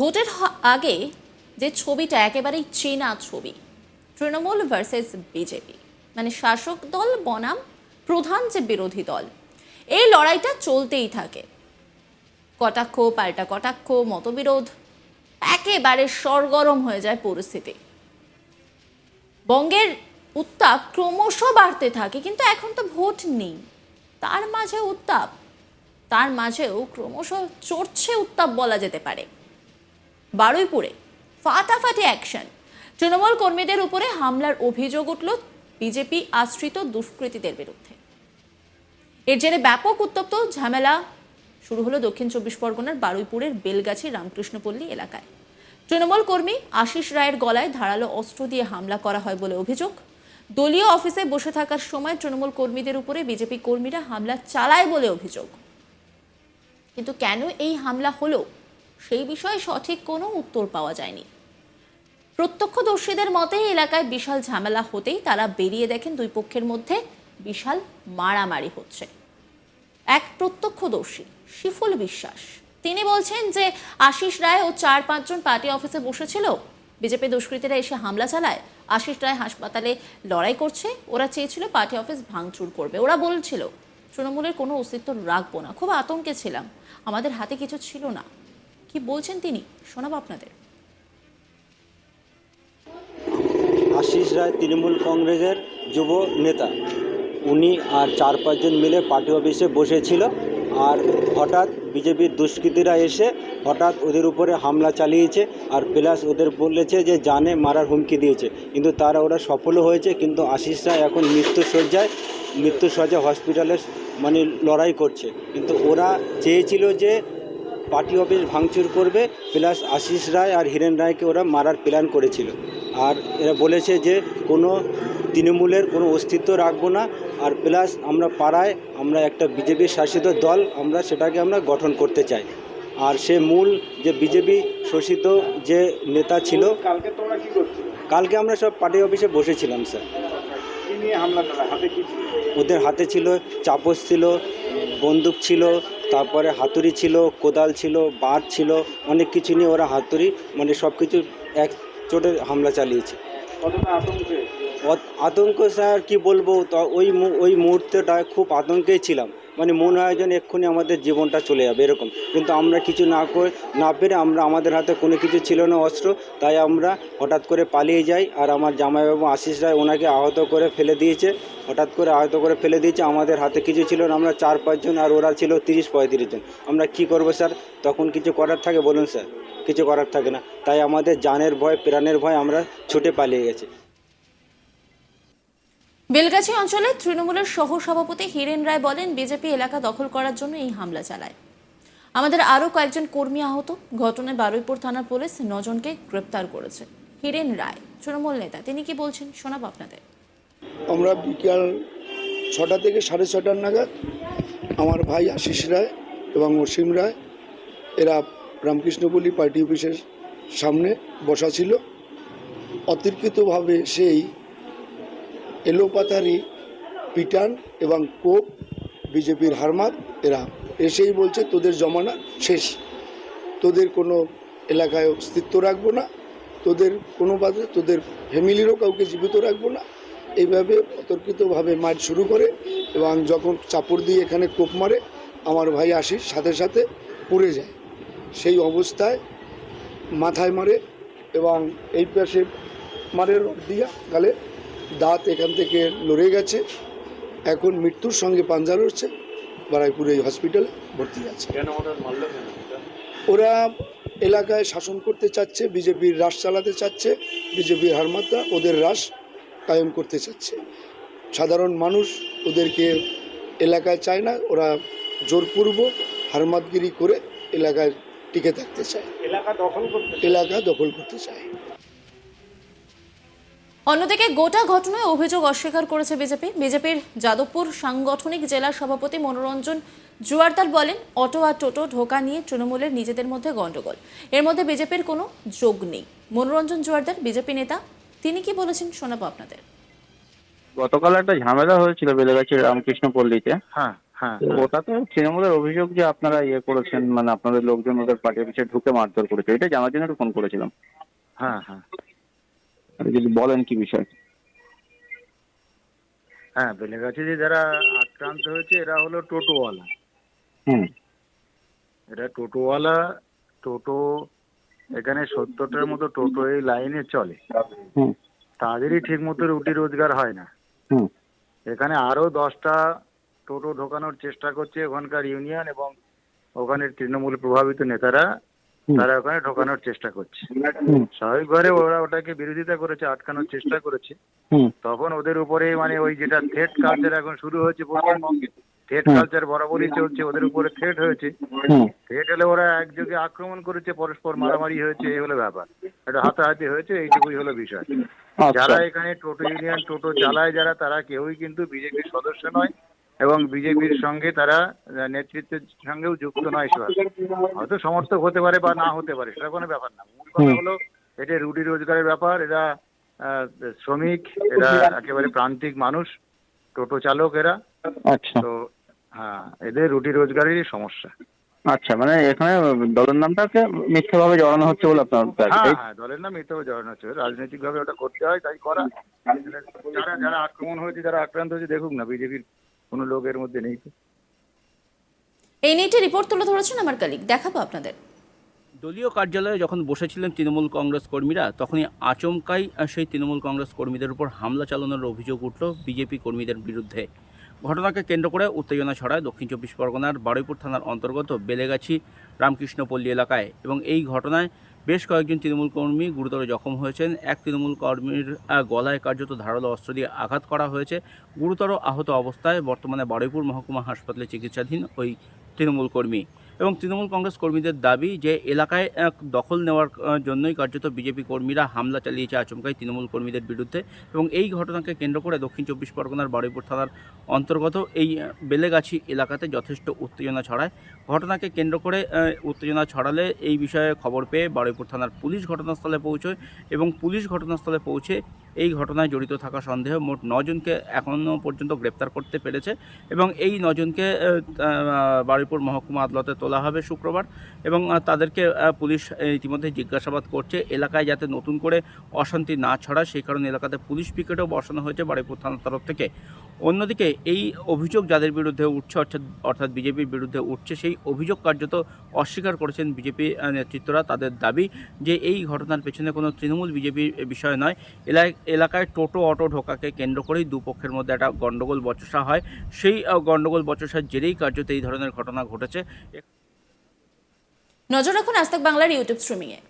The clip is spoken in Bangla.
ভোটের আগে যে ছবিটা একেবারেই চেনা ছবি, তৃণমূল ভার্সেস বিজেপি মানে শাসক দল বনাম প্রধান যে বিরোধী দল, এই লড়াইটা চলতেই থাকে। কটাক্ষ, পাল্টা কটাক্ষ, মতবিরোধ, একেবারে সরগরম হয়ে যায় পরিস্থিতি। বঙ্গের উত্তাপ ক্রমশ বাড়তে থাকে, কিন্তু এখন তো ভোট নেই। তার মাঝে উত্তাপ, তার মাঝেও ক্রমশ চড়ছে উত্তাপ বলা যেতে পারে। বারুইপুরে ফাটাফাটি অ্যাকশন। তৃণমূল কর্মীদের উপরে হামলার অভিযোগ উঠল বিজেপি আশ্রিত দুষ্কৃতীদের বিরুদ্ধে। এর জেরে ব্যাপক উত্তপ্ত ঝামেলা শুরু হলো দক্ষিণ চব্বিশ পরগনার বারুইপুরের বেলগাছি রামকৃষ্ণপল্লী এলাকায়। তৃণমূল কর্মী আশিস রায়ের গলায় ধারালো অস্ত্র দিয়ে হামলা করা হয় বলে অভিযোগ। দলীয় অফিসে বসে থাকার সময় তৃণমূল কর্মীদের উপরে বিজেপি কর্মীরা হামলা চালায় বলে অভিযোগ। কিন্তু কেন এই হামলা হলো? সেই বিষয়ে সঠিক কোনো উত্তর পাওয়া যায়নি। প্রত্যক্ষদর্শীদের মতে এলাকায় বিশাল ঝামেলা হতেই তারা বেরিয়ে দেখেন দুই পক্ষের মধ্যে বিশাল মারামারি হচ্ছে। এক প্রত্যক্ষদর্শী, শিফুল বিশ্বাস, তিনি বলছেন যে আশিস রায় ও চার পাঁচজন পার্টি অফিসে বসেছিল। বিজেপি দুষ্কৃতীরা এসে হামলা চালায়। আশিস রায় হাসপাতালে লড়াই করছে। ওরা চেয়েছিল পার্টি অফিস ভাঙচুর করবে। ওরা বলছিল, তৃণমূলের কোনো অস্তিত্ব রাখব না। খুব আতঙ্কে ছিলাম। আমাদের হাতে কিছু ছিল না। কি বলছেন তিনি? শোনাবো আপনাদের। আশিস রায় তৃণমূল কংগ্রেসের যুব নেতা। উনি আর চার পাঁচজন মিলে পার্টি অফিসে বসেছিল আর হঠাৎ বিজেপির দুষ্কৃতীরা এসে হঠাৎ ওদের উপরে হামলা চালিয়েছে আর প্লাস ওদের বলেছে যে জানে মারার হুমকি দিয়েছে। কিন্তু তারা ওরা সফলও হয়েছে, কিন্তু আশিস রায় এখন মৃত্যুসজ্জায় মৃত্যুসজ্জা হসপিটালে মানে লড়াই করছে। কিন্তু ওরা চেয়েছিল যে পার্টি অফিস ভাঙচুর করবে প্লাস আশিস রায় আর হিরেন রায়কে ওরা মারার প্ল্যান করেছিল। আর এরা বলেছে যে কোনো তৃণমূলের কোনো অস্তিত্ব রাখব না আর প্লাস আমরা পাড়ায় আমরা একটা বিজেপি শাসিত দল আমরা সেটাকে আমরা গঠন করতে চাই। আর সে মূল যে বিজেপি শোষিত যে নেতা ছিল কালকে তোমরা কি করছ কালকে আমরা সব পার্টি অফিসে বসেছিলাম স্যার? ওদের হাতে ছিল চাপস ছিল বন্দুক ছিল তারপরে হাতুড়ি ছিল কোদাল ছিল বার ছিল অনেক কিছু নিয়ে ওরা হাতুড়ি মানে সব কিছু এক চোটে হামলা চালিয়েছে। আতঙ্কে? স্যার কি বলব তো ওই ওই মুহূর্তেটায় খুব আতঙ্কেই ছিলাম। মানে মনে হয় যেন এক্ষুনি আমাদের জীবনটা চলে যাবে, এরকম। কিন্তু আমরা কিছু না করে, না পেরে আমরা, আমাদের হাতে কোনো কিছু ছিল না অস্ত্র, তাই আমরা হঠাৎ করে পালিয়ে যাই, আর আমার জামাইবাবু আশিস রায় ওনাকে আহত করে ফেলে দিয়েছে, হঠাৎ করে আহত করে ফেলে দিয়েছে, আমাদের হাতে কিছু ছিল না, আমরা চার পাঁচজন আর ওরা ছিল তিরিশ, পঁয়ত্রিশ জন। আমরা কি করব স্যার? তখন কিছু করার থাকে, বলুন স্যার। কিছু করার থাকে না। তাই আমাদের জানের ভয়, প্রাণের ভয় আমরা ছুটে পালিয়ে গেছি। বেলগাছি অঞ্চলে তৃণমূলের সহ সভাপতি হিরেন রায় বলেন, বিজেপি এলাকা দখল করার জন্য এই হামলা চালায়। আমাদের আরও কয়েকজন কর্মী আহত। ঘটনায় বারুইপুর থানার পুলিশ নজনকে গ্রেপ্তার করেছে। হিরেন রায়, তৃণমূল নেতা, তিনি কি বলছেন শোনাবো আপনাদের? আমরা বিকাল ছটা থেকে সাড়ে ছটার নাগাদ আমার ভাই আশিস রায় এবং অসীম রায়, এরা রামকৃষ্ণপল্লী পার্টি অফিসের সামনে বসা ছিল। অতর্কিতভাবে সেই এলোপাতারি, পিটান এবং কোপ বিজেপির হারমাত এরা এসেই বলছে, তোদের জমানা শেষ। তোদের কোনো এলাকায় অস্তিত্ব রাখব না। তোদের কোনো বাদে তোদের ফ্যামিলিরও কাউকে জীবিত রাখব না। এইভাবে অতর্কিতভাবে মার শুরু করে এবং যখন চাপড় দিয়ে এখানে কোপ মারে, আমার ভাই আশিস সাথে সাথে পড়ে যায়। সেই অবস্থায় মাথায় মারে এবং এই পাশে মারে দিয়া গালে দাঁত এখান থেকে লড়ে গেছে। এখন মৃত্যুর সঙ্গে পাঞ্জা লড়ছে। বারাইপুরে হসপিটালে ভর্তি আছে? ওরা এলাকায় শাসন করতে চাচ্ছে বিজেপির রাস চালাতে চাচ্ছে বিজেপির হারমাত্রা ওদের রাস কায়েম করতে চাচ্ছে। সাধারণ মানুষ ওদেরকে এলাকায় চায় না ওরা জোরপূর্ব হারমাতগিরি করে এলাকায় টিকে থাকতে চায়। এলাকা দখল করতে এলাকা দখল করতে চায়। অন্যদিকে গোটা ঘটনায় অভিযোগ অস্বীকার করেছে বিজেপি। বিজেপির যাদবপুর সাংগঠনিক জেলা সভাপতি মনোরঞ্জন জুয়ারদার বলেন অটো আর টোটো ঢোকা নিয়ে তৃণমূলের নিজেদের মধ্যে গন্ডগোল। এর মধ্যে বিজেপির কোনো যোগ নেই। মনোরঞ্জন জুয়ারদার বিজেপি নেতা তিনি কি বলেছেন শোনাবো আপনাদের? গতকাল একটা ঝামেলা হয়েছিল বেলেগাছির রামকৃষ্ণ পল্লীতে। হ্যাঁ হ্যাঁ। তো ওটা তো তৃণমূলের অভিযোগ যে আপনারা ইয়ে করেছেন মানে আপনাদের লোকজন ওদের পার্টির অফিসে ঢুকে মারধর করেছে এটা জানার জন্য একটু ফোন করেছিলাম। হ্যাঁ হ্যাঁ। যদি বলেন কি বিষয়? হ্যাঁ বেলেগাছিতে যারা আক্রান্ত হয়েছে এরা হলো টোটোওয়ালা। হুম। এরা টোটোওয়ালা টোটো এখানে সত্তরটার মতো টোটো এই লাইনে চলে। তাদেরই ঠিক মতো রুটি রোজগার হয় না। এখানে আরও দশটা টোটো ঢোকানোর চেষ্টা করছে ওখানকার ইউনিয়ন এবং ওখানের তৃণমূল প্রভাবিত নেতারা। তারা ওখানে ঢোকানোর চেষ্টা করছে। স্বাভাবিকভাবে ওরা ওটাকে বিরোধিতা করেছে আটকানোর চেষ্টা করেছে। তখন ওদের উপরে মানে ওই যেটা থ্রেট কালচার এখন শুরু হয়েছে পশ্চিমবঙ্গে থ্রেট কালচার বরাবরই চলছে ওদের উপরে থ্রেট হয়েছে। থ্রেট হলে ওরা একযোগে আক্রমণ করেছে পরস্পর মারামারি হয়েছে এই হলো ব্যাপার। এটা হাতাহাতি হয়েছে এইটুকুই হলো বিষয়। আচ্ছা। যারা এখানে টোটো ইউনিয়ন টোটো চালায় যারা তারা কেউই কিন্তু বিজেপির সদস্য নয়। এবং বিজেপির সঙ্গে তারা নেতৃত্বের সঙ্গেও যুক্ত নয় সেভাবে হয়তো সমর্থক হতে পারে বা না হতে পারে সেটা কোনো ব্যাপার না। মূল কথা হলো এটা রুটি রোজগারের ব্যাপার এরা শ্রমিক এরা একেবারে প্রান্তিক মানুষ টোটো চালক এরা। আচ্ছা। তো হ্যাঁ এদের রুটি রোজগারেরই সমস্যা। আচ্ছা মানে এখানে দলের নামটাকে মিথ্যাভাবে জড়ানো হচ্ছে বলে আপনার হ্যাঁ হ্যাঁ দলের নাম এতেও জড়ানো হচ্ছে। রাজনৈতিক ভাবে ওটা করতে হয় তাই করা। যারা যারা আক্রমণ হয়েছে যারা আক্রান্ত হয়েছে দেখুক না বিজেপির কোনো লোক এর মধ্যে নেই তো। এই নিয়ে একটি রিপোর্ট তুলে ধরেছেন আমার কালিক দেখাবো আপনাদের। দলীয় কার্যালয়ে যখন বসেছিলেন তৃণমূল কংগ্রেস কর্মীরা তখনই আচমকাই সেই তৃণমূল কংগ্রেস কর্মীদের উপর হামলা চালানোর অভিযোগ উঠল বিজেপি কর্মীদের বিরুদ্ধে। ঘটনাকে কেন্দ্র করে উত্তেজনা ছড়ায় দক্ষিণ চব্বিশ পরগনার বারুইপুর থানার অন্তর্গত বেলেগাছি রামকৃষ্ণপল্লী এলাকায় এবং এই ঘটনায় বেশ কয়েকজন তৃণমূল কর্মী গুরুতর জখম হয়েছেন। এক তৃণমূল কর্মীর গলায় কার্যত ধারালো অস্ত্র দিয়ে আঘাত করা হয়েছে। গুরুতর আহত অবস্থায় বর্তমানে বারুইপুর মহকুমা হাসপাতালে চিকিৎসাধীন ওই তৃণমূল কর্মী। এবং তৃণমূল কংগ্রেস কর্মীদের দাবি যে এলাকায় দখল নেওয়ার জন্যই কার্যত বিজেপি কর্মীরা হামলা চালিয়েছে আচমকাই তৃণমূল কর্মীদের বিরুদ্ধে এবং এই ঘটনাকে কেন্দ্র করে দক্ষিণ চব্বিশ পরগনার বারুইপুর থানার অন্তর্গত এই বেলেগাছি এলাকাতে যথেষ্ট উত্তেজনা ছড়ায়। ঘটনাকে কেন্দ্র করে উত্তেজনা ছড়ালে এই বিষয়ে খবর পেয়ে বারুইপুর থানার পুলিশ ঘটনাস্থলে পৌঁছয় এবং পুলিশ ঘটনাস্থলে পৌঁছে এই ঘটনায় জড়িত থাকা সন্দেহে মোট নজনকে এখনও পর্যন্ত গ্রেপ্তার করতে পেরেছে এবং এই নজনকে বারুইপুর মহকুমা আদালতে তোলা হবে শুক্রবার এবং তাদেরকে পুলিশ ইতিমধ্যে জিজ্ঞাসাবাদ করছে এলাকায় যাতে নতুন করে অশান্তি না ছড়ায়। সেই কারণে এলাকাতে পুলিশ পিকেটও বসানো হয়েছে বারুইপুর থানার তরফ থেকে। অন্যদিকে এই অভিযোগ যাদের বিরুদ্ধে উঠছে, অর্থাৎ অর্থাৎ বিজেপির বিরুদ্ধে উঠছে, সেই অভিযোগ কার্যত অস্বীকার করেছেন বিজেপি নেতৃত্বরা তাদের দাবি যে এই ঘটনার পেছনে কোনো তৃণমূল বিজেপির বিষয় নয়। এলাকায় টোটো, অটো ঢোকাকে কেন্দ্র করেই দুপক্ষের মধ্যে একটা গণ্ডগোল বচসা হয়। সেই গণ্ডগোল বচসার জেরেই কার্যত এই ধরনের ঘটনা ঘটেছে। নজর রাখুন আজ বাংলার ইউটিউব স্ট্রিমিংয়ে।